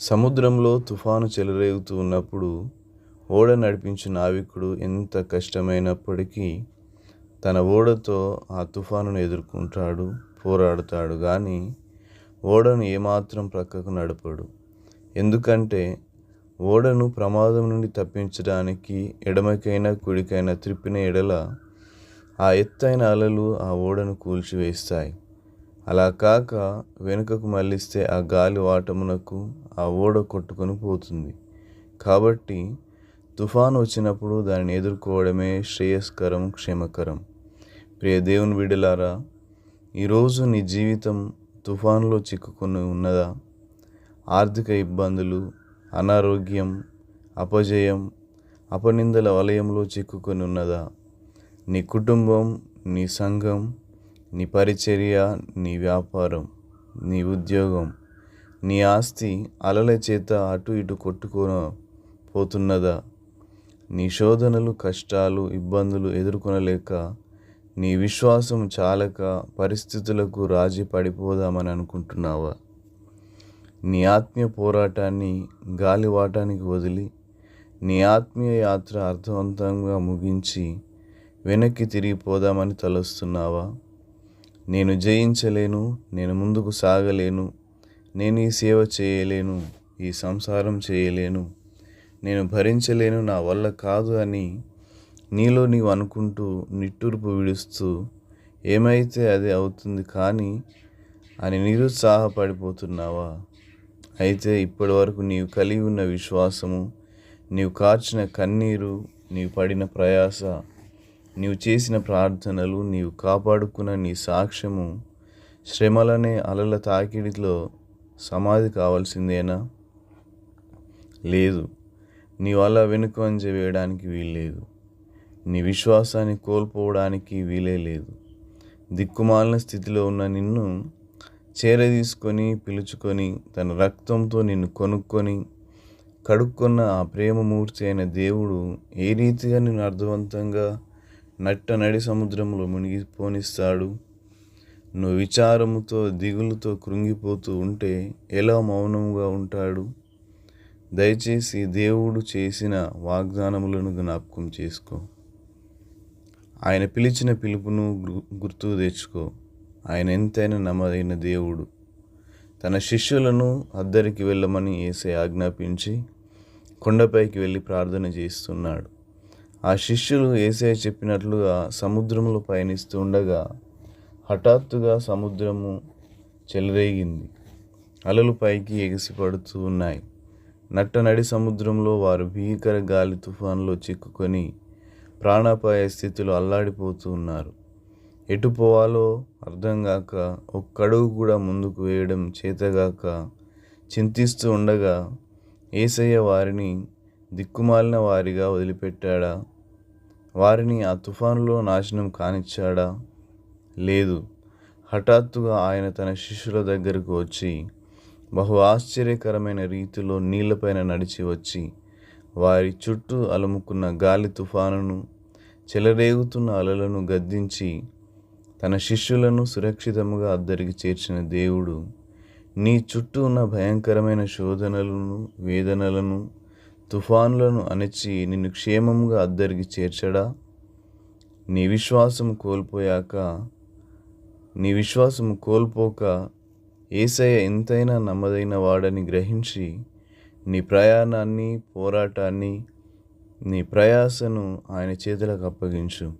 సముద్రంలో తుఫాను చెలరేగుతూ ఉన్నప్పుడు ఓడ నడిపించు నావికుడు ఎంత కష్టమైనప్పటికీ తన ఓడతో ఆ తుఫానును ఎదుర్కొంటాడు పోరాడతాడు కానీ ఓడను ఏమాత్రం ప్రక్కకు నడపడు. ఎందుకంటే ఓడను ప్రమాదం నుండి తప్పించడానికి ఎడమకైనా కుడికైనా త్రిప్పిన ఎడల ఆ ఎత్తైన అలలు ఆ ఓడను కూల్చివేస్తాయి. అలా కాక వెనుకకు మళ్ళిస్తే ఆ గాలి వాటమునకు ఆ ఓడ కొట్టుకొని పోతుంది. కాబట్టి తుఫాను వచ్చినప్పుడు దానిని ఎదుర్కోవడమే శ్రేయస్కరం క్షేమకరం. ప్రియ దేవుని విడలారా ఈరోజు నీ జీవితం తుఫానులో చిక్కుకొని ఉన్నదా? ఆర్థిక ఇబ్బందులు అనారోగ్యం అపజయం అపనిందల వలయంలో చిక్కుకొని ఉన్నదా? నీ కుటుంబం నీ సంఘం నీ పరిచర్య నీ వ్యాపారం నీ ఉద్యోగం నీ ఆస్తి అలల చేత అటు ఇటు కొట్టుకున పోతున్నదా? నీ శోధనలు కష్టాలు ఇబ్బందులు ఎదుర్కొనలేక నీ విశ్వాసం చాలక పరిస్థితులకు రాజీ పడిపోదామని అనుకుంటున్నావా? నీ ఆత్మీయ పోరాటాన్ని గాలివాటానికి వదిలి నీ ఆత్మీయ యాత్ర అర్థవంతంగా ముగించి వెనక్కి తిరిగిపోదామని తలస్తున్నావా? నేను జయించలేను నేను ముందుకు సాగలేను నేను ఈ సేవ చేయలేను ఈ సంసారం చేయలేను నేను భరించలేను నా వల్ల కాదు అని నీలో నీవు అనుకుంటూ నిట్టూర్పు విడుస్తూ ఏమైతే అది అవుతుంది కానీ అని నిరుత్సాహపడిపోతున్నావా? అయితే ఇప్పటి వరకు నీవు కలిగి ఉన్న విశ్వాసము నీవు కార్చిన కన్నీరు నీవు పడిన ప్రయాస నీవు చేసిన ప్రార్థనలు నీవు కాపాడుకున్న నీ సాక్ష్యము శ్రమలనే అలల తాకిడిలో సమాధి కావాల్సిందేనా? లేదు. నీవు అలా వెనుకంజ వేయడానికి వీల్లేదు. నీ విశ్వాసాన్ని కోల్పోవడానికి వీలే లేదు. దిక్కుమాలిన స్థితిలో ఉన్న నిన్ను చేరదీసుకొని పిలుచుకొని తన రక్తంతో నిన్ను కొనుక్కొని కడుక్కున్న ఆ ప్రేమమూర్తి అయిన దేవుడు ఏ రీతిగా నిన్ను అర్థవంతంగా నట్ట నడి సముద్రంలో మునిగిపోనిస్తాడు. నువ్వు విచారముతో దిగులుతో కృంగిపోతూ ఉంటే ఎలా మౌనంగా ఉంటాడు? దయచేసి దేవుడు చేసిన వాగ్దానములను జ్ఞాపకం చేసుకో. ఆయన పిలిచిన పిలుపును గుర్తు తెచ్చుకో. ఆయన ఎంతైనా నమ్మదైన దేవుడు. తన శిష్యులను అద్దరికి వెళ్ళమని ఏసే ఆజ్ఞాపించి కొండపైకి వెళ్ళి ప్రార్థన చేస్తున్నాడు. ఆ శిష్యులు ఏసే చెప్పినట్లుగా సముద్రంలో పయనిస్తూ ఉండగా హఠాత్తుగా సముద్రము చెలరేగింది. అలలు పైకి ఎగిసిపడుతూ ఉన్నాయి. నట్టనడి సముద్రంలో వారు భీకర గాలి తుఫాన్లో చిక్కుకొని ప్రాణాపాయ స్థితిలో అల్లాడిపోతూ ఉన్నారు. ఎటు పోవాలో అర్థం కాక ఒక్కడుగు కూడా ముందుకు వేయడం చేతగాక చింతిస్తూ ఉండగా ఏసయ్య వారిని దిక్కుమాలిన వారిగా వదిలిపెట్టాడా? వారిని ఆ తుఫానులో నాశనం కానిచ్చాడా? లేదు. హఠాత్తుగా ఆయన తన శిష్యుల దగ్గరకు వచ్చి బహు ఆశ్చర్యకరమైన రీతిలో నీళ్ళపైన నడిచి వచ్చి వారి చుట్టూ అలుముకున్న గాలి తుఫానును చెలరేగుతున్న అలలను గద్దించి తన శిష్యులను సురక్షితముగా అద్దరికి చేర్చిన దేవుడు నీ చుట్టూ ఉన్న భయంకరమైన శోధనలను వేదనలను తుఫానులను అణచి నిన్ను క్షేమంగా అద్దరికి చేర్చడా? నీ విశ్వాసం కోల్పోయాక నీ విశ్వాసం కోల్పోక ఏసయ్య ఎంతైనా నమ్మదైన వాడని గ్రహించి నీ ప్రయాణాన్ని పోరాటాన్ని నీ ప్రయాసను ఆయన చేతులకు అప్పగించు.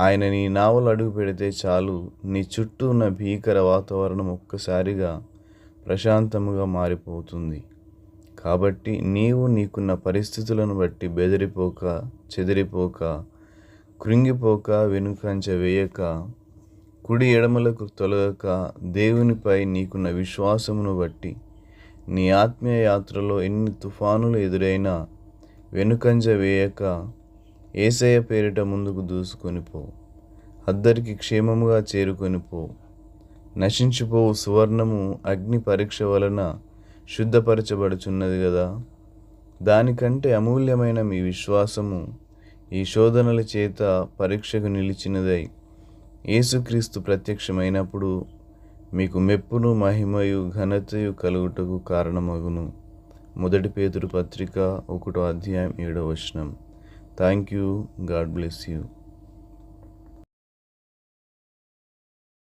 ఆయన నీ నావలు అడుగు పెడితే చాలు. నీ చుట్టూ ఉన్న భీకర వాతావరణం ఒక్కసారిగా ప్రశాంతముగా మారిపోతుంది. కాబట్టి నీవు నీకున్న పరిస్థితులను బట్టి బెదిరిపోక చెదిరిపోక కృంగిపోక వెనుకంచ వేయక కుడి ఎడమలకు తొలగక దేవునిపై నీకున్న విశ్వాసమును బట్టి నీ ఆత్మీయ యాత్రలో ఎన్ని తుఫానులు ఎదురైనా వెనుకంజ వేయక ఏసయ్య పేరిట ముందుకు దూసుకొని పో. అద్దరికి క్షేమముగా చేరుకొని పో. నశించిపోవు సువర్ణము అగ్ని పరీక్ష వలన శుద్ధపరచబడుచున్నది కదా దానికంటే అమూల్యమైన మీ విశ్వాసము ఈ శోధనల చేత పరీక్షకు నిలిచినదై యేసుక్రీస్తు ప్రత్యక్షమైనప్పుడు మీకు మెప్పును మహిమయు ఘనతయు కలుగుటకు కారణమగును. మొదటి పేతురు పత్రిక ఒకటో అధ్యాయం ఏడవ వచనం. Thank you God bless you.